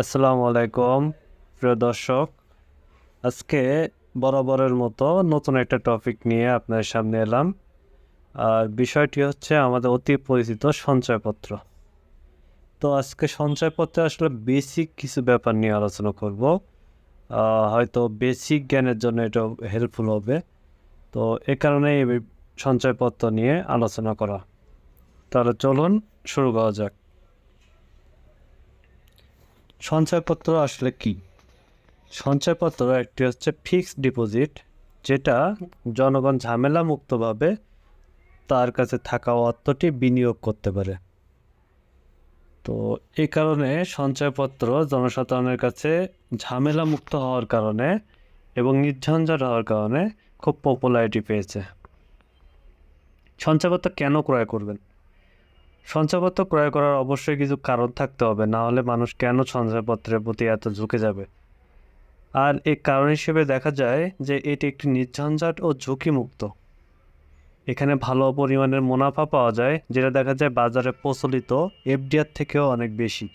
আসসালামু আলাইকুম, প্রিয় দর্শক। আজকে বরাবরের মতো নতুন একটা টপিক নিয়ে আপনার সামনে এলাম। আর বিষয়টি হচ্ছে আমাদের অতি পরিচিত সঞ্চয়পত্র। তো আজকে সঞ্চয়পত্রে আসলে বেসিক কিছু ব্যাপার নিয়ে আলোচনা করব। হয়তো বেসিক জ্ঞানের জন্য এটা হেল্পফুল হবে। তো এ কারণে সঞ্চয়পত্র নিয়ে আলোচনা করা। তাহলে চলুন, শুরু করা যাক। সঞ্চয়পত্র আসলে কি? সঞ্চয়পত্র একটি হচ্ছে ফিক্সড ডিপোজিট, যেটা জনগণ ঝামেলা মুক্তভাবে তার কাছে থাকা অর্থটি বিনিয়োগ করতে পারে। তো এই কারণে সঞ্চয়পত্র জনসাধারণের কাছে ঝামেলা মুক্ত হওয়ার কারণে এবং নির্ঝঞ্ঝাট হওয়ার কারণে খুব পপুলারিটি পেয়েছে। সঞ্চয়পত্র কেন ক্রয় করবেন? সঞ্চয়পত্র ক্রয় করার অবশ্যই কিছু কারণ থাকতে হবে, না হলে মানুষ কেন সঞ্চয়পত্রের প্রতি এত ঝুঁকে যাবে? আর এর কারণ হিসেবে দেখা যায় যে এটি একটি নির্ঝঞ্ঝাট ও ঝুঁকিমুক্ত। এখানে ভালো পরিমাণের মুনাফা পাওয়া যায়, যেটা দেখা যায় বাজারে প্রচলিত এফডিআর থেকেও অনেক বেশি।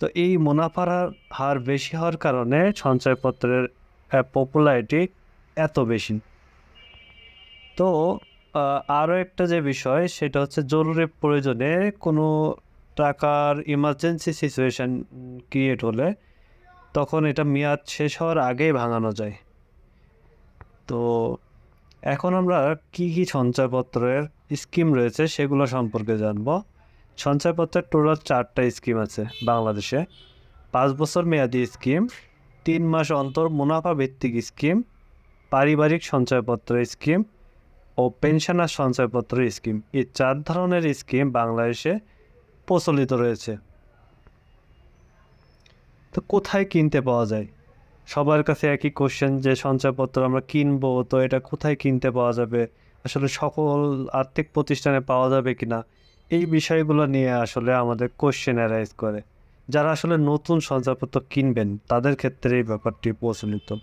তো এই মুনাফার হার- বেশি হওয়ার কারণে সঞ্চয়পত্রের পপুলারিটি এত বেশি। তো আরও একটা যে বিষয়, সেটা হচ্ছে জরুরি প্রয়োজনে কোনো টাকার ইমার্জেন্সি সিচুয়েশন ক্রিয়েট হলে তখন এটা মেয়াদ শেষ হওয়ার আগেই ভাঙানো যায়। তো এখন আমরা কি কি সঞ্চয়পত্রের স্কিম রয়েছে সেগুলো সম্পর্কে জানব। সঞ্চয়পত্রের টোটাল চারটা স্কিম আছে বাংলাদেশে। পাঁচ বছর মেয়াদি স্কিম তিন মাস অন্তর মুনাফা ভিত্তিক স্কিম পারিবারিক সঞ্চয়পত্র স্কিম ও পেনশনার সঞ্চয়পত্র স্কিম। এই চার ধরনের স্কিম বাংলাদেশে প্রচলিত রয়েছে। তো কোথায় কিনতে পাওয়া যায়? সবার কাছে একই কোশ্চেন যে সঞ্চয়পত্র আমরা কিনবো, তো এটা কোথায় কিনতে পাওয়া যাবে? আসলে সকল আর্থিক প্রতিষ্ঠানে পাওয়া যাবে কিনা? এই বিষয়গুলো নিয়ে আসলে আমাদের কোশ্চেন অ্যারাইজ করে। যারা আসলে নতুন সঞ্চয়পত্র কিনবেন, তাদের ক্ষেত্রে এই ব্যাপারটি প্রচলিত।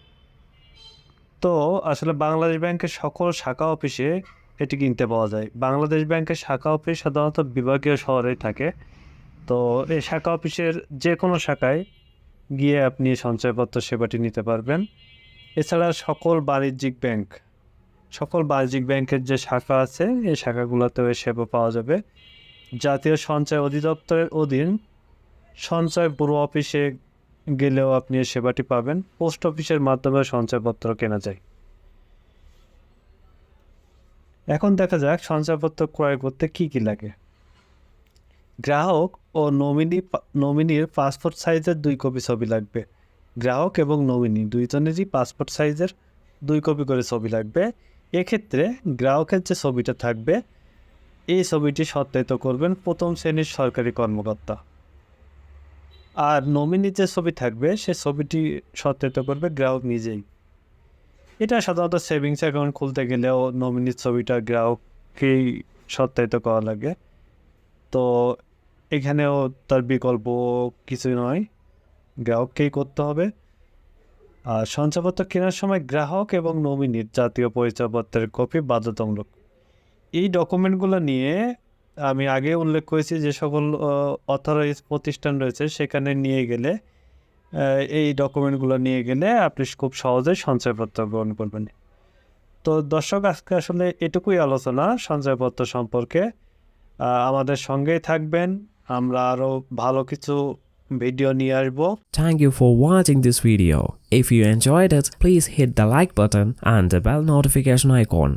তো আসলে বাংলাদেশ ব্যাংকের সকল শাখা অফিসে এটি কিনতে পাওয়া যায়। বাংলাদেশ ব্যাংকের শাখা অফিস সাধারণত বিভাগীয় শহরেই থাকে। তো এই শাখা অফিসের যে কোনো শাখায় গিয়ে আপনি সঞ্চয়পত্র সেবাটি নিতে পারবেন। এছাড়া সকল বাণিজ্যিক ব্যাংক, সকল বাণিজ্যিক ব্যাংকের যে শাখা আছে, এই শাখাগুলোতেও এই সেবা পাওয়া যাবে। জাতীয় সঞ্চয় অধিদপ্তরের অধীন সঞ্চয় ব্যুরো অফিসে গেলেও আপনি সেবাটি পাবেন। পোস্ট অফিসের মাধ্যমে সঞ্চয়পত্র কেনা যায়। এখন দেখা যাক সঞ্চয়পত্র ক্রয় করতে কি কি লাগে। গ্রাহক ও নমিনি নমিনির পাসপোর্ট সাইজের দুই কপি ছবি লাগবে। গ্রাহক এবং নমিনি দুইজনেরই পাসপোর্ট সাইজের দুই কপি করে ছবি লাগবে। এক্ষেত্রে গ্রাহকের যে ছবিটা থাকবে, এই ছবিটি সত্যায়িত করবেন প্রথম শ্রেণির সরকারি কর্মকর্তা। আর নমিনি যে ছবি থাকবে, সে ছবিটি সত্যায়িত করবে গ্রাহক নিজেই। এটা সাধারণত সেভিংস অ্যাকাউন্ট খুলতে গেলেও নমিনির ছবিটা গ্রাহককেই সত্যায়িত করা লাগে। তো এখানেও তার বিকল্প কিছু নয়, গ্রাহককেই করতে হবে। আর সঞ্চয়পত্র কেনার সময় গ্রাহক এবং নমিনির জাতীয় পরিচয়পত্রের কপি বাধ্যতামূলক। এই ডকুমেন্টগুলো নিয়ে আমি আগে উল্লেখ করেছি যে সকল অথরাইজ প্রতিষ্ঠান রয়েছে সেখানে নিয়ে গেলে এই ডকুমেন্টগুলো নিয়ে গেলে আপনি খুব সহজেই সঞ্চয়পত্র গ্রহণ করবেন। তো দর্শক আজকে আসলে এটুকুই আলোচনা সঞ্চয়পত্র সম্পর্কে। আমাদের সঙ্গেই থাকবেন আমরা আরও ভালো কিছু ভিডিও নিয়ে আসব। Thank you for watching this video If you enjoyed it, please hit the like button and the bell notification icon.